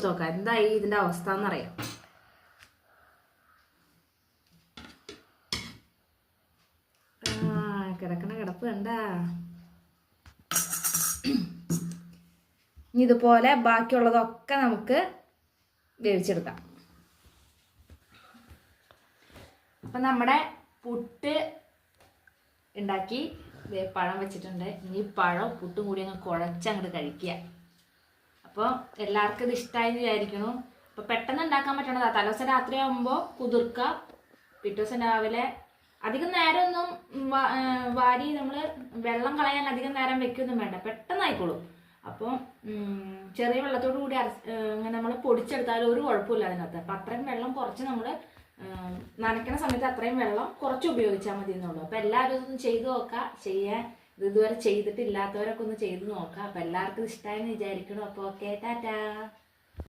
കൊടുത്തു നോക്കാം. എന്തായി ഇതിന്റെ അവസ്ഥ എന്നറിയാം. കിടക്കണ കിടപ്പ് കണ്ട. ഇതുപോലെ ബാക്കിയുള്ളതൊക്കെ നമുക്ക് വേവിച്ചെടുക്കാം. അപ്പം നമ്മുടെ പുട്ട് ഉണ്ടാക്കി പഴം വെച്ചിട്ടുണ്ട്. ഇനി പഴം പുട്ടും കൂടി അങ്ങ് കുഴച്ചങ്ങോട്ട് കഴിക്കുക. അപ്പോൾ എല്ലാവർക്കും ഇത് ഇഷ്ടമായി വിചാരിക്കണു അപ്പോൾ പെട്ടെന്ന് ഉണ്ടാക്കാൻ പറ്റണതാണ് തലേദിവസം രാത്രി ആകുമ്പോൾ കുതിർക്കുക പിറ്റേ ദിവസം രാവിലെ അധികം നേരമൊന്നും വാരി നമ്മൾ വെള്ളം കളയാൻ അധികം നേരം വെക്കൊന്നും വേണ്ട. പെട്ടെന്ന് ആയിക്കോളും. അപ്പോൾ ചെറിയ വെള്ളത്തോടു കൂടി അരച്ച് ഇങ്ങനെ നമ്മൾ പൊടിച്ചെടുത്താൽ ഒരു കുഴപ്പമില്ല അതിനകത്ത്. അപ്പം അത്രയും വെള്ളം കുറച്ച് നമ്മൾ നനയ്ക്കണ സമയത്ത് അത്രയും വെള്ളം കുറച്ച് ഉപയോഗിച്ചാൽ മതി എന്നുള്ളൂ അപ്പം എല്ലാവരും ഇതൊന്നും ചെയ്തു നോക്കുക ചെയ്യാൻ ഇത് ഇതുവരെ ചെയ്തിട്ടില്ലാത്തവരൊക്കെ ഒന്ന് ചെയ്ത് നോക്കാം. അപ്പം എല്ലാവർക്കും ഇഷ്ടമായെന്ന് വിചാരിക്കണം. അപ്പോൾ ഓക്കെ ടാറ്റാ.